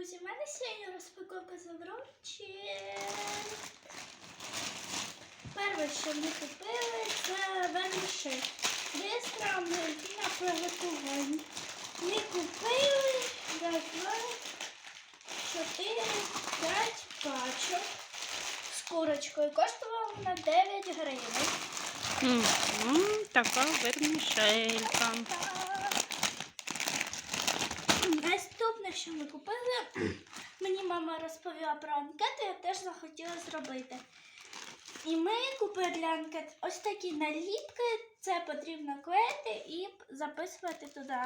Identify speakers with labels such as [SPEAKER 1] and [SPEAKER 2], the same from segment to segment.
[SPEAKER 1] друзі, в мене сьогодні розпаковка заброчів. Перше, що ми купили, це вермішель. 10 грам на приготування. Ми купили раз, два, чотири, п'ять пачок з курочкою. Коштувала вона 9 гривень.
[SPEAKER 2] Мгм, Така вермішелька.
[SPEAKER 1] Наступне, що ми купили, мені мама розповіла про анкети, я теж захотіла зробити. І ми купили для анкет ось такі наліпки. Це потрібно клеїти і записувати туди.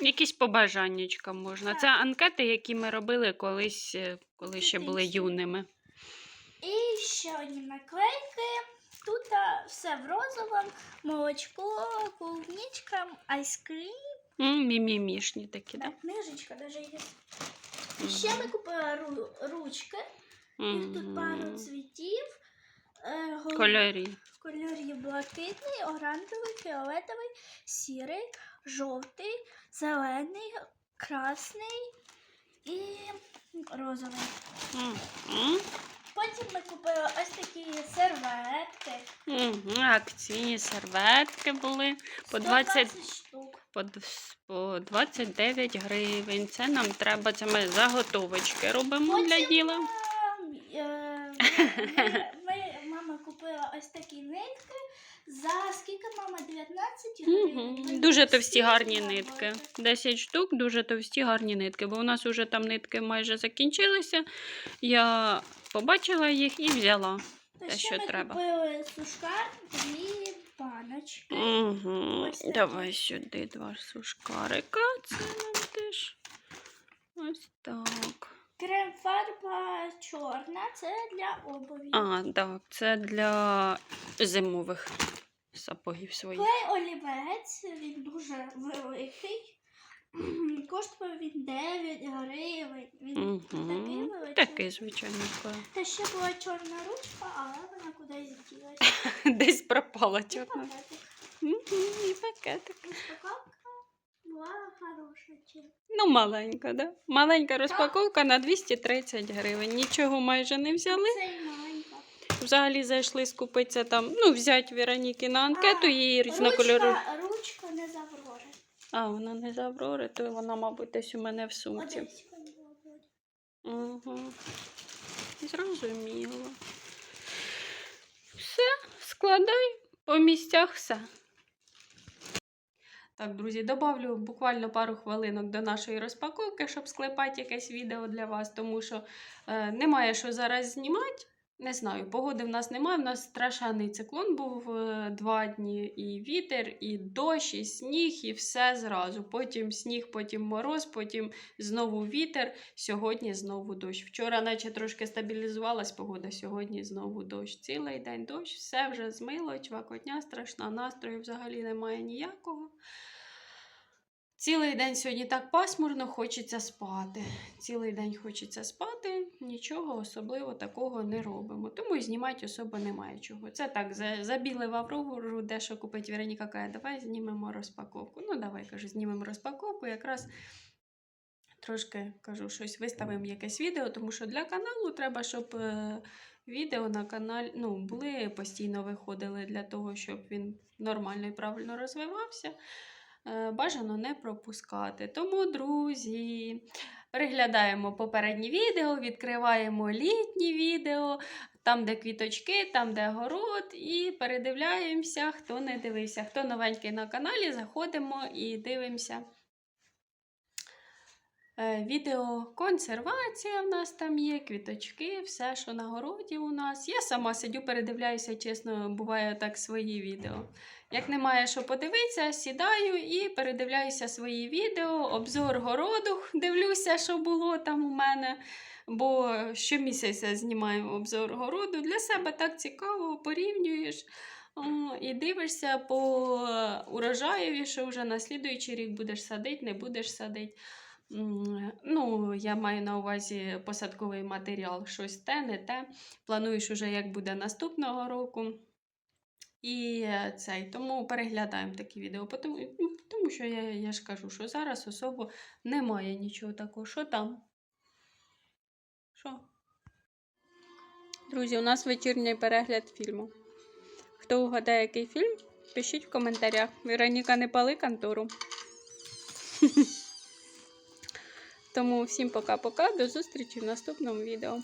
[SPEAKER 2] Якісь побажаннячка можна. Це анкети, які ми робили колись, е, коли ще були юними.
[SPEAKER 1] І ще одні наклейки. Тут все в розовому, молочко, клубничка, айскрім.
[SPEAKER 2] Мімімішні такі,
[SPEAKER 1] Да,
[SPEAKER 2] так?
[SPEAKER 1] книжечка навіть є. Ще ми купили ру- ручки. Їх тут пару цвітів. Е, гол-
[SPEAKER 2] Кольорі.
[SPEAKER 1] Кольорів блакитний, оранжевий, фіолетовий, сірий, жовтий, зелений, красний і розовий.
[SPEAKER 2] Мгм.
[SPEAKER 1] Потім ми купили ось такі серветки.
[SPEAKER 2] Мгм, Акційні серветки були по 20,
[SPEAKER 1] 120 штук.
[SPEAKER 2] По, 29 гривень. Це нам треба, це ми заготовочки робимо для діла.
[SPEAKER 1] е, е, мама купила ось такі нитки. За скільки мама? 19 гривень.
[SPEAKER 2] Мгм. Дуже товсті гарні нитки. 10 штук, дуже товсті гарні нитки, бо у нас вже там нитки майже закінчилися. Я побачила їх і взяла.
[SPEAKER 1] Та
[SPEAKER 2] те, що
[SPEAKER 1] ми
[SPEAKER 2] треба.
[SPEAKER 1] купили сушкар, дві баночки.
[SPEAKER 2] Угу.
[SPEAKER 1] Ось такі.
[SPEAKER 2] Давай сюди два сушкарика. Це нам теж. Ось так.
[SPEAKER 1] Крем-фарба чорна, це для обуві.
[SPEAKER 2] А, так, це для зимових сапогів своїх.
[SPEAKER 1] Клей олівець, він дуже великий. Коштує він 9 гривень. Він такий
[SPEAKER 2] Угу.
[SPEAKER 1] великий.
[SPEAKER 2] Такий, звичайно.
[SPEAKER 1] Та ще була чорна ручка, але вона кудись ділася.
[SPEAKER 2] Десь пропала
[SPEAKER 1] І
[SPEAKER 2] чорна.
[SPEAKER 1] пакетик.
[SPEAKER 2] І пакетик.
[SPEAKER 1] Розпаковка була хороша.
[SPEAKER 2] Ну, маленька, да? Маленька розпаковка на 230 гривень. Нічого майже не взяли.
[SPEAKER 1] Це і маленька.
[SPEAKER 2] Взагалі зайшли скупитися там, ну, взяти Вероніки на анкету, її різнокольорові.
[SPEAKER 1] Ручка, ручка не з Аврори.
[SPEAKER 2] А, вона не з Аврори, то вона, мабуть, десь у мене в сумці. Угу. Зрозуміло. Все, складай по місцях все. Так, друзі, добавлю буквально пару хвилинок до нашої розпаковки, щоб склепати якесь відео для вас, тому що е, немає що зараз знімати. Не знаю, погоди в нас немає. В нас страшенний циклон був е, два дні, і вітер, і дощ, і сніг, і все зразу. Потім сніг, потім мороз, потім знову вітер. Сьогодні знову дощ. Вчора, наче трошки стабілізувалась погода, сьогодні знову дощ. Цілий день дощ, все вже змило, чвакотня страшна, настрою взагалі немає ніякого. Цілий день сьогодні так пасмурно, хочеться спати. Цілий день хочеться спати, нічого особливо такого не робимо. Тому і знімати особо немає чого. Це так, за- забіли в Аврору, дещо купить Вероніка каже, давай знімемо розпаковку. Ну, давай, кажу, знімемо розпаковку. Якраз трошки кажу, щось виставимо якесь відео, тому що для каналу треба, щоб е, відео на каналі ну, були постійно виходили для того, щоб він нормально і правильно розвивався. Е, Бажано не пропускати. Тому, друзі, переглядаємо попередні відео, відкриваємо літні відео, там, де квіточки, там, де город, і передивляємося, хто не дивився. Хто новенький на каналі, заходимо і дивимося. Е, Відео консервація в нас там є, квіточки, все, що на городі у нас. Я сама сидю, передивляюся, чесно, буває так свої відео. Як немає що подивитися, сідаю і передивляюся свої відео, обзор городу, дивлюся, що було там у мене. Бо щомісяця знімаю обзор городу. Для себе так цікаво, порівнюєш. І дивишся по урожаєві, що вже на слідуючий рік будеш садити, не будеш садити. Ну, я маю на увазі посадковий матеріал, щось те, не те. Плануєш уже, як буде наступного року. І е, цей, тому переглядаємо такі відео. Тому, ну, тому що я, я ж кажу, що зараз особо немає нічого такого. Що там? Що? Друзі, у нас вечірній перегляд фільму. Хто угадає, який фільм, пишіть в коментарях. Вероніка не пали контору. Тому всім пока-пока. До зустрічі в наступному відео.